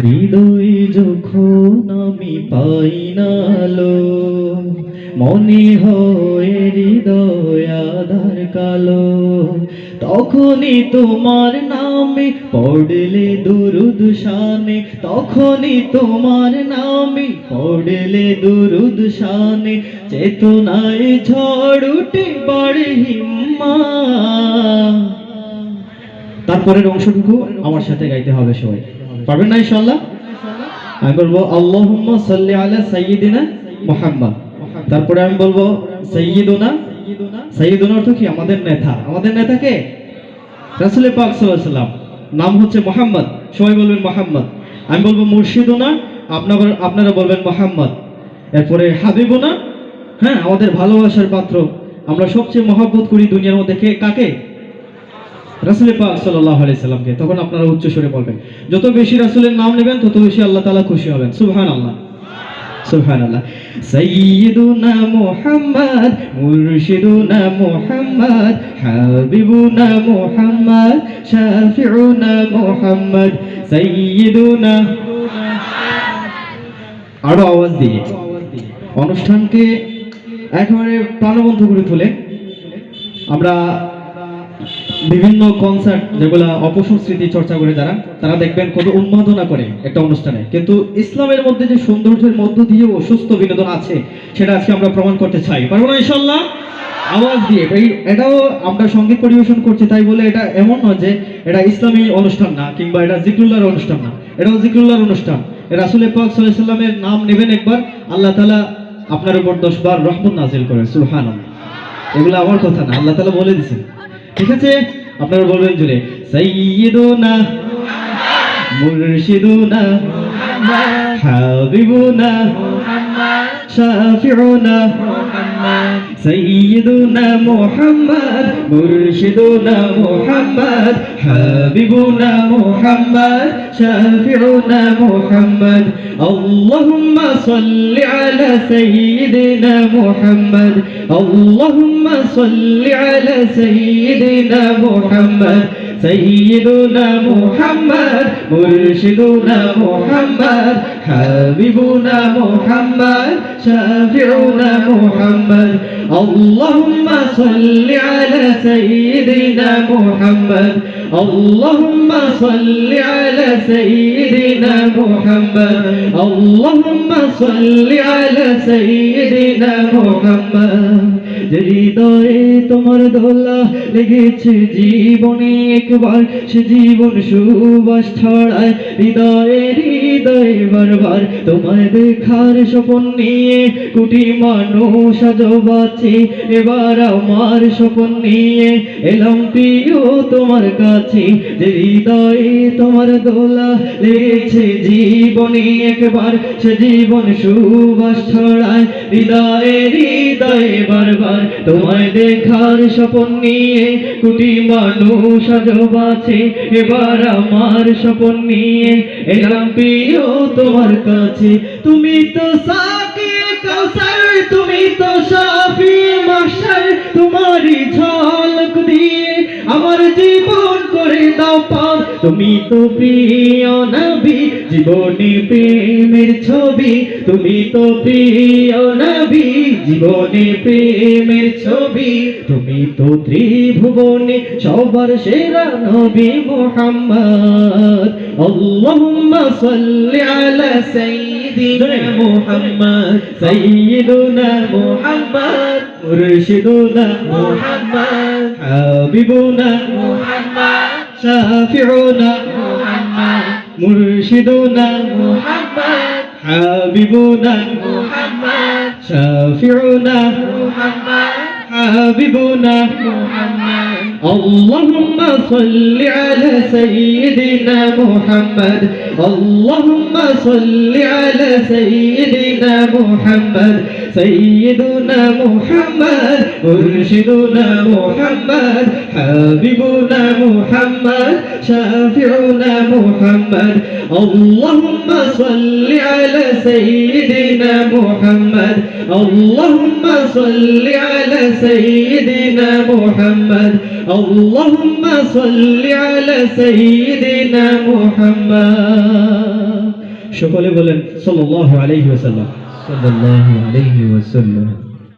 হৃদয়ে যখন আমি পাই না আলো, মনে হয় হৃদয় আধার কালো। তখনই তোমার নামে পড়লে দুরুদ শানে, তখনই তোমার নামে পড়লে দুরুদ শানে। চেতনায় ঝড় উঠে বাড়ে হিম্মা। তারপরের অংশটুকু আমার সাথে গাইতে হবে সবাই। পারবেন না ইনশাআল্লাহ? আমি বলব সাল্লি আলা তারপরে আমি বলব অর্থ কি? আমাদের নেতা। আমাদের নেতা কে? পাক সাল্লাম নাম হচ্ছে মুহাম্মদ। সবাই বলবেন মুহাম্মদ। আমি বলব, মুর্শিদুনা আপনারা আপনারা বলবেন মুহাম্মদ। এরপরে, হাবিবুনা হ্যাঁ আমাদের ভালোবাসার পাত্র। আমরা সবচেয়ে মহব্বত করি দুনিয়ার মধ্যে কে কাকে? রাসুল পাক সাল্লাল্লাহু আলাইহি সাল্লামকে, তখন আপনারা উচ্চ স্বরে বলবেন, যত বেশি রাসুলের নাম নেবেন, তত বেশি আল্লাহ তাআলা খুশি হবেন। সুবহানাল্লাহ। সুবহানাল্লাহ। সাইয়্যিদুনা মুহাম্মদ, মুরশিদুনা মুহাম্মদ, হাবিবুনা মুহাম্মদ, শাফিউনা মুহাম্মদ। সাইয়্যিদুনা আরও আওয়াজ দিয়ে। অনুষ্ঠানকে একেবারে প্রাণবন্ত করে তোলে। আমরা বিভিন্ন কনসার্ট যেগুলা অপসংস্কৃতি চর্চা করে যারা, তারা দেখবেন কত উন্মাদনা করে একটা অনুষ্ঠানে। কিন্তু ইসলামের মধ্যে যে সৌন্দর্যের মধ্য দিয়েও সুস্থ বিনোদন আছে, সেটা আজকে আমরা প্রমাণ করতে চাই। পারব না ইনশাল্লাহ আওয়াজ দিয়ে এই এটাও আমরা সংগীত পরিবেশন করছি, তাই বলে এটা এমন নয় যে এটা ইসলামী অনুষ্ঠান না, কিংবা এটা জিকরুল্লাহর অনুষ্ঠান না। এটাও জিকরুল্লাহর অনুষ্ঠান। রাসুল পাক সাল্লামের নাম নেবেন একবার, আল্লাহ তালা আপনার উপর দশ বার রহমত নাজিল করেন সুলহান এগুলো আমার কথা না, আল্লাহ তালা বলে দিছেন ঠিক আছে আপনারা বলবেন জুড়ে সাইয়্যিদুনা মুরশিদুনা হাবিবুনা শাফিউনা سيدنا محمد مرشدنا محمد حبيبنا محمد شافعنا محمد اللهم صل على سيدنا محمد. اللهم صل على سيدنا محمد. سيدنا محمد. মুর্শিদুনা মুহাম্মদ, হাবিবুনা মুহাম্মদ, শাফিউনা মুহাম্মদ। আল্লাহুম্মা সাল্লি আলা সাইয়্যিদিনা মুহাম্মদ। আল্লাহুম্মা সাল্লি আলা সাইয়্যিদিনা মুহাম্মদ। আল্লাহুম্মা সাল্লি আলা সাইয়্যিদিনা মুহাম্মদ। হৃদয়ে তোমার দোলা লেগেছে জীবনে একবার সে জীবন সুবাস ছড়ায় হৃদয়ে হৃদয়ে বারবার। তোমায় দেখার স্বপন নিয়ে কোটি মানুষ আজ বাঁচে। এবার আমার স্বপন নিয়ে এলাম প্রিয় তোমার কাছে। যে হৃদয়ে তোমার দোলা লেগেছে জীবনে একবার, সে জীবন সুবাস ছড়ায়। হৃদয়ে হৃদয়ে বারবার তোমায় দেখার স্বপন নিয়ে কোটি মানুষ আজ বাঁচে। এবার আমার স্বপন নিয়ে এলাম প্রিয় তোমার কাছে। তুমি তো সাকি কাউসার তুমি তো শাফি মাস্টার তুমি তো প্রিয় নবী জীবনে প্রেমের ছবি। তুমি তো প্রিয় নবী জীবনে প্রেমের ছবি। তুমি তো ত্রিভুবনে সবার সেরা নবী মুহাম্মদ। আল্লাহুম্মা সাল্লি আলা সাইয়্যিদিনা মুহাম্মদ সাইয়্যিদুনা মুহাম্মদ মুরশিদুনা মুহাম্মদ হাবিবুনা মুহাম্মদ। شافعنا محمد مرشدنا محمد حبيبنا محمد شافعنا محمد حبيبنا محمد اللهم صل على سيدنا محمد اللهم صل على سيدنا محمد سيدنا محمد مرشدنا محمد حبيبنا محمد شافعنا محمد اللهم صل على سيدنا محمد اللهم صل على سيدنا محمد اللهم صل على سيدنا محمد সকলে বলেন সাল্লাল্লাহু আলাইহি ওয়াসাল্লাম সাল্লাল্লাহু আলাইহি ওয়াসাল্লাম